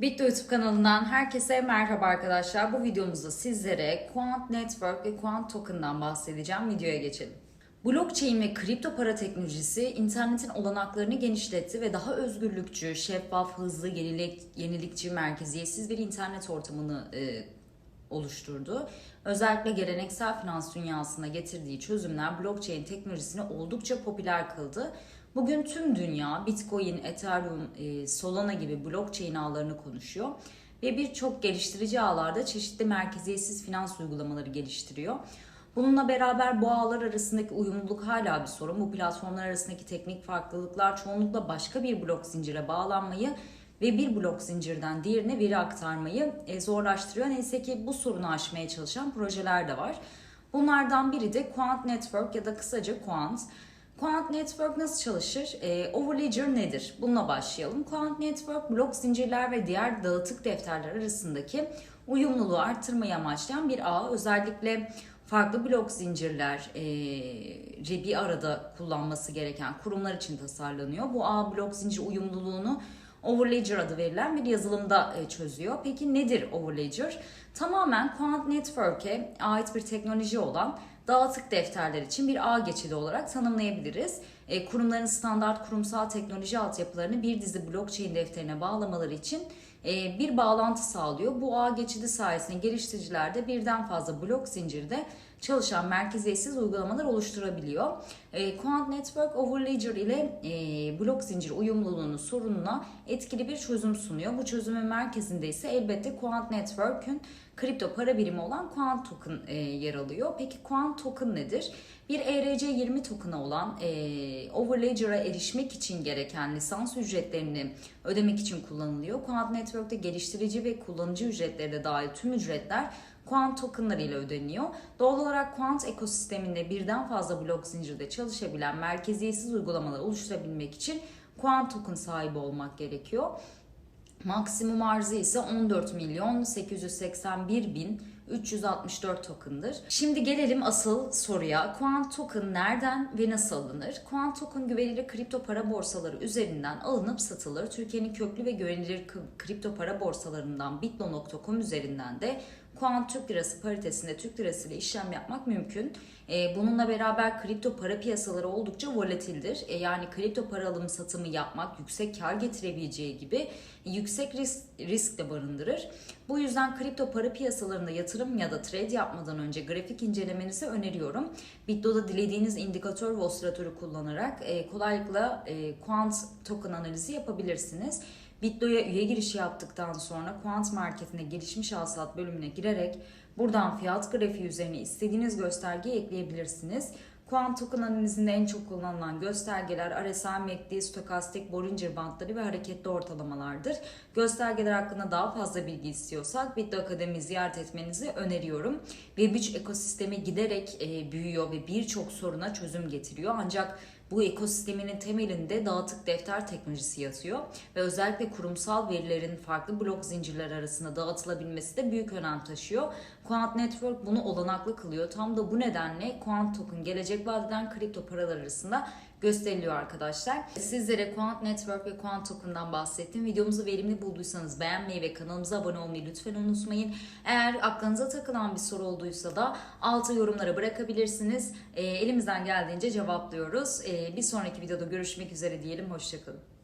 Bitdo YouTube kanalından herkese merhaba arkadaşlar. Bu videomuzda sizlere Quant Network ve Quant Token'dan bahsedeceğim. Videoya geçelim. Blockchain ve kripto para teknolojisi internetin olanaklarını genişletti ve daha özgürlükçü, şeffaf, hızlı, yenilik, yenilikçi, merkeziyetsiz bir internet ortamını e, oluşturdu. Özellikle geleneksel finans dünyasına getirdiği çözümler blockchain teknolojisini oldukça popüler kıldı. Bugün tüm dünya Bitcoin, Ethereum, e, Solana gibi blockchain ağlarını konuşuyor ve birçok geliştirici ağlarda çeşitli merkeziyetsiz finans uygulamaları geliştiriyor. Bununla beraber bu ağlar arasındaki uyumluluk hala bir sorun. Bu platformlar arasındaki teknik farklılıklar çoğunlukla başka bir blok zincire bağlanmayı ve bir blok zincirden diğerine veri aktarmayı e, zorlaştırıyor. Neyse ki bu sorunu aşmaya çalışan projeler de var. Bunlardan biri de Quant Network ya da kısaca Quant. Quant Network nasıl çalışır? E, Overledger nedir? Bununla başlayalım. Quant Network blok zincirler ve diğer dağıtık defterler arasındaki uyumluluğu arttırmayı amaçlayan bir ağ. Özellikle farklı blok zincirler e, bir arada kullanması gereken kurumlar için tasarlanıyor. Bu ağ blok zincir uyumluluğunu Overledger adı verilen bir yazılımda e, çözüyor. Peki nedir Overledger? Tamamen Quant Network'e ait bir teknoloji olan dağıtık defterler için bir ağ geçidi olarak tanımlayabiliriz. E, kurumların standart kurumsal teknoloji altyapılarını bir dizi blockchain defterine bağlamaları için bir bağlantı sağlıyor. Bu ağ geçidi sayesinde geliştiriciler de birden fazla blok zincirde çalışan merkeziyetsiz uygulamalar oluşturabiliyor. E, Quant Network Overledger ile e, blok zincir uyumluluğunun sorununa etkili bir çözüm sunuyor. Bu çözümün merkezinde ise elbette Quant Network'ün kripto para birimi olan Quant Token e, yer alıyor. Peki Quant Token nedir? Bir ERC20 token'a olan e, Overledger'a erişmek için gereken lisans ücretlerini ödemek için kullanılıyor. Quant Network'te geliştirici ve kullanıcı ücretleri de dahil tüm ücretler Quant tokenları ile ödeniyor. Doğal olarak Quant ekosisteminde birden fazla blok zincirde çalışabilen merkeziyetsiz uygulamalar oluşturabilmek için Quant token sahibi olmak gerekiyor. Maksimum arzı ise 14 milyon 881 bin 364 token'dır. Şimdi gelelim asıl soruya. Quant token nereden ve nasıl alınır? Quant token güvenilir kripto para borsaları üzerinden alınıp satılır. Türkiye'nin köklü ve güvenilir kripto para borsalarından bitlo.com üzerinden de Quant Türk Lirası paritesinde Türk Lirası ile işlem yapmak mümkün. E, bununla beraber kripto para piyasaları oldukça volatildir. E, yani kripto para alımı satımı yapmak yüksek kar getirebileceği gibi yüksek risk, risk de barındırır. Bu yüzden kripto para piyasalarında yatırım ya da trade yapmadan önce grafik incelemenizi öneriyorum. Bitdo'da dilediğiniz indikatör ve osilatörü kullanarak e, kolaylıkla Quant token analizi yapabilirsiniz. Bitdo'ya üye girişi yaptıktan sonra Quant Market'ine gelişmiş hasılat bölümüne girerek buradan fiyat grafiği üzerine istediğiniz göstergeyi ekleyebilirsiniz. Quant token analizinde en çok kullanılan göstergeler RSI, MACD, stokastik, Bollinger bandları ve hareketli ortalamalardır. Göstergeler hakkında daha fazla bilgi istiyorsak Bitdo Akademi ziyaret etmenizi öneriyorum. Web3 ekosistemi giderek e, büyüyor ve birçok soruna çözüm getiriyor. Ancak bu ekosisteminin temelinde dağıtık defter teknolojisi yatıyor ve özellikle kurumsal verilerin farklı blok zincirler arasında dağıtılabilmesi de büyük önem taşıyor. Quant Network bunu olanaklı kılıyor. Tam da bu nedenle Quant Token gelecek vadeden kripto paralar arasında gösteriliyor arkadaşlar. Sizlere Quant Network ve Quant Token'dan bahsettim. Videomuzu verimli bulduysanız beğenmeyi ve kanalımıza abone olmayı lütfen unutmayın. Eğer aklınıza takılan bir soru olduysa da altı yorumlara bırakabilirsiniz. E, elimizden geldiğince cevaplıyoruz. E, bir sonraki videoda görüşmek üzere diyelim. Hoşçakalın.